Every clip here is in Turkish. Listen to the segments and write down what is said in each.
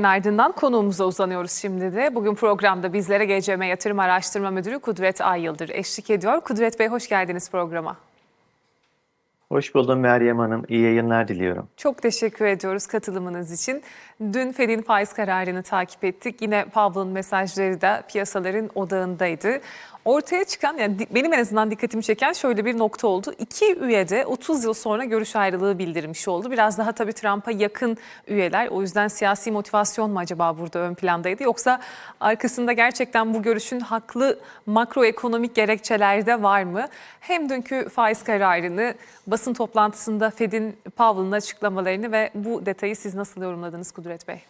ardından konuğumuza uzanıyoruz şimdi de. Bugün programda bizlere GCM Yatırım Araştırma Müdürü Kudret Ay Yıldır eşlik ediyor. Kudret Bey hoş geldiniz programa. Hoş buldum Meryem Hanım. İyi yayınlar diliyorum. Çok teşekkür ediyoruz katılımınız için. Dün Fed'in faiz kararını takip ettik. Yine Pavlov'un mesajları da piyasaların odağındaydı. Ortaya çıkan, yani benim en azından dikkatimi çeken şöyle bir nokta oldu. İki üye de 30 yıl sonra görüş ayrılığı bildirmiş oldu. Biraz daha tabii Trump'a yakın üyeler. O yüzden siyasi motivasyon mu acaba burada ön plandaydı? Yoksa arkasında gerçekten bu görüşün haklı makroekonomik gerekçeler de var mı? Hem dünkü faiz kararını, basın toplantısında Fed'in Powell'ın açıklamalarını ve bu detayı siz nasıl yorumladınız Kudret Bey?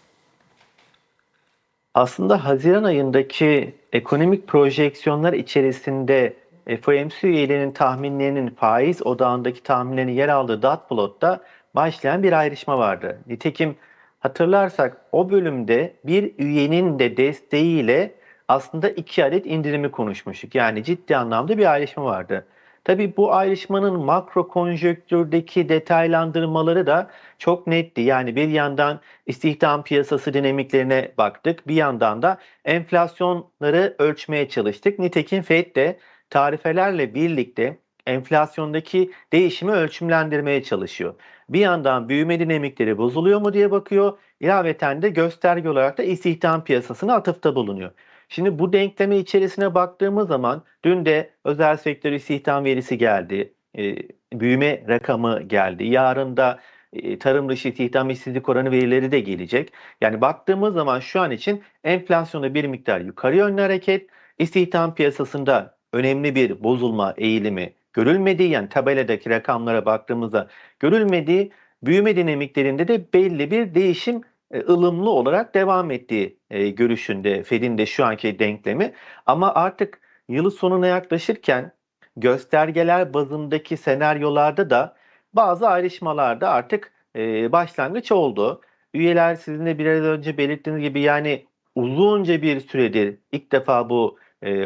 Aslında Haziran ayındaki ekonomik projeksiyonlar içerisinde FOMC üyelerinin tahminlerinin faiz odağındaki tahminlerinin yer aldığı dot plotta başlayan bir ayrışma vardı. Nitekim hatırlarsak o bölümde bir üyenin de desteğiyle aslında iki adet indirimi konuşmuştuk. Yani ciddi anlamda bir ayrışma vardı. Tabii bu ayrışmanın makro konjonktürdeki detaylandırmaları da çok netti. Yani bir yandan istihdam piyasası dinamiklerine baktık. Bir yandan da enflasyonları ölçmeye çalıştık. Nitekim FED de tarifelerle birlikte enflasyondaki değişimi ölçümlendirmeye çalışıyor. Bir yandan büyüme dinamikleri bozuluyor mu diye bakıyor. İlaveten de gösterge olarak da istihdam piyasasına atıfta bulunuyor. Şimdi bu denkleme içerisine baktığımız zaman dün de özel sektör istihdam verisi geldi. E, büyüme rakamı geldi. Yarın da e, tarım dışı istihdam işsizlik oranı verileri de gelecek. Yani baktığımız zaman şu an için enflasyonda bir miktar yukarı yönlü hareket, istihdam piyasasında önemli bir bozulma eğilimi görülmediği yani tabeladaki rakamlara baktığımızda görülmediği büyüme dinamiklerinde de belli bir değişim e, ılımlı olarak devam ettiği e, görüşünde Fed'in de şu anki denklemi. Ama artık yılı sonuna yaklaşırken göstergeler bazındaki senaryolarda da bazı ayrışmalarda artık e, başlangıç oldu. Üyeler sizin de biraz önce belirttiğiniz gibi yani uzunca bir süredir ilk defa bu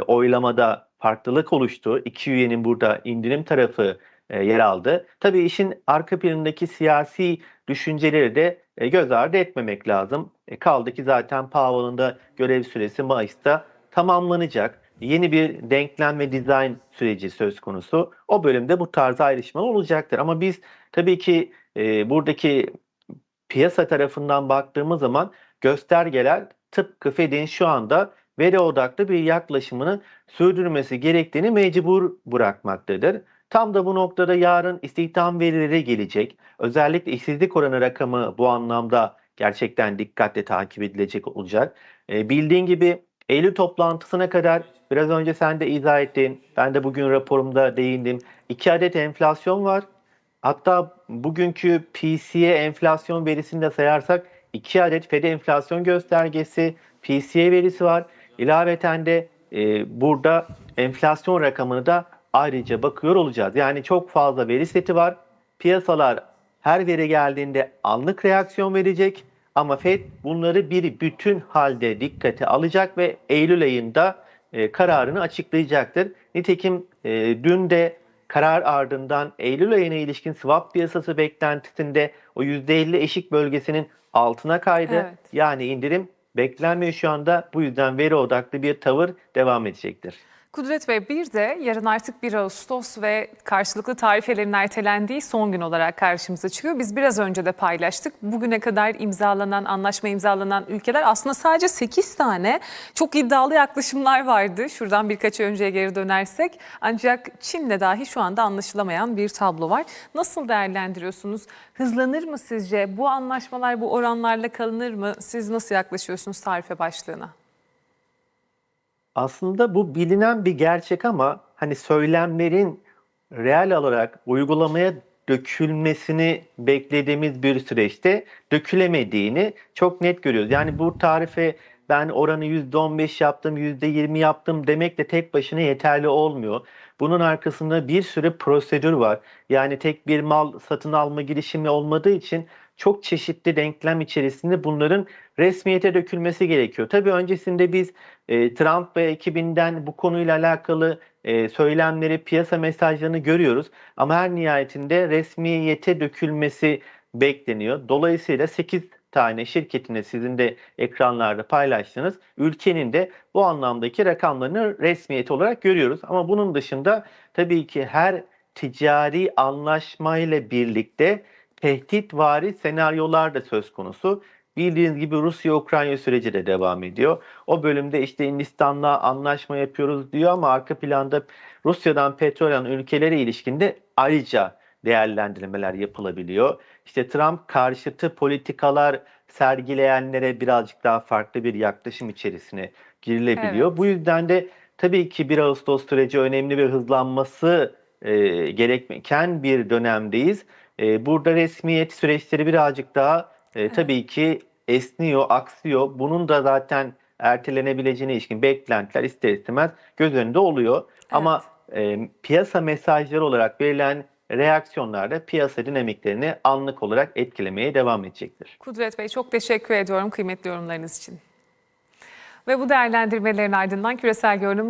oylamada farklılık oluştu. İki üyenin burada indirim tarafı e, yer aldı. Tabii işin arka planındaki siyasi düşünceleri de e, göz ardı etmemek lazım. E, kaldı ki zaten Powell'ın da görev süresi Mayıs'ta tamamlanacak. Yeni bir denklem ve dizayn süreci söz konusu. O bölümde bu tarz ayrışmalar olacaktır. Ama biz tabii ki e, buradaki piyasa tarafından baktığımız zaman göstergeler tıpkı Fed'in şu anda veri odaklı bir yaklaşımını sürdürmesi gerektiğini mecbur bırakmaktadır. Tam da bu noktada yarın istihdam verileri gelecek. Özellikle işsizlik oranı rakamı bu anlamda gerçekten dikkatle takip edilecek olacak. E, bildiğin gibi Eylül toplantısına kadar biraz önce sen de izah ettin. Ben de bugün raporumda değindim. İki adet enflasyon var. Hatta bugünkü PCE enflasyon verisini de sayarsak iki adet FED enflasyon göstergesi, PCE verisi var. İlaveten de e, burada enflasyon rakamını da ayrıca bakıyor olacağız. Yani çok fazla veri seti var. Piyasalar her veri geldiğinde anlık reaksiyon verecek ama Fed bunları bir bütün halde dikkate alacak ve Eylül ayında e, kararını açıklayacaktır. Nitekim e, dün de karar ardından Eylül ayına ilişkin swap piyasası beklentisinde o %50 eşik bölgesinin altına kaydı. Evet. Yani indirim beklenmiyor şu anda. Bu yüzden veri odaklı bir tavır devam edecektir. Kudret Bey bir de yarın artık 1 Ağustos ve karşılıklı tarifelerin ertelendiği son gün olarak karşımıza çıkıyor. Biz biraz önce de paylaştık. Bugüne kadar imzalanan, anlaşma imzalanan ülkeler aslında sadece 8 tane çok iddialı yaklaşımlar vardı. Şuradan birkaç önceye geri dönersek. Ancak Çin'le dahi şu anda anlaşılamayan bir tablo var. Nasıl değerlendiriyorsunuz? Hızlanır mı sizce? Bu anlaşmalar bu oranlarla kalınır mı? Siz nasıl yaklaşıyorsunuz tarife başlığına? Aslında bu bilinen bir gerçek ama hani söylemlerin real olarak uygulamaya dökülmesini beklediğimiz bir süreçte dökülemediğini çok net görüyoruz. Yani bu tarife ben oranı %15 yaptım, %20 yaptım demek de tek başına yeterli olmuyor. Bunun arkasında bir sürü prosedür var. Yani tek bir mal satın alma girişimi olmadığı için çok çeşitli denklem içerisinde bunların resmiyete dökülmesi gerekiyor. Tabii öncesinde biz e, Trump ve ekibinden bu konuyla alakalı e, söylemleri, piyasa mesajlarını görüyoruz. Ama her nihayetinde resmiyete dökülmesi bekleniyor. Dolayısıyla 8 tane şirketinde sizin de ekranlarda paylaştığınız ülkenin de bu anlamdaki rakamlarını resmiyet olarak görüyoruz. Ama bunun dışında tabii ki her ticari anlaşmayla birlikte tehditvari senaryolar da söz konusu. Bildiğiniz gibi Rusya-Ukrayna süreci de devam ediyor. O bölümde işte Hindistan'la anlaşma yapıyoruz diyor ama arka planda Rusya'dan petrol alan ülkelere ilişkinde ayrıca değerlendirmeler yapılabiliyor. İşte Trump karşıtı politikalar sergileyenlere birazcık daha farklı bir yaklaşım içerisine girilebiliyor. Evet. Bu yüzden de tabii ki 1 Ağustos süreci önemli ve hızlanması e, gerekmeken bir dönemdeyiz. E, burada resmiyet süreçleri birazcık daha e, tabii ki esniyor, aksıyor. Bunun da zaten ertelenebileceğine ilişkin beklentiler ister istemez göz önünde oluyor. Ama e, piyasa mesajları olarak verilen reaksiyonlar da piyasa dinamiklerini anlık olarak etkilemeye devam edecektir. Kudret Bey çok teşekkür ediyorum kıymetli yorumlarınız için. Ve bu değerlendirmelerin ardından küresel görünüm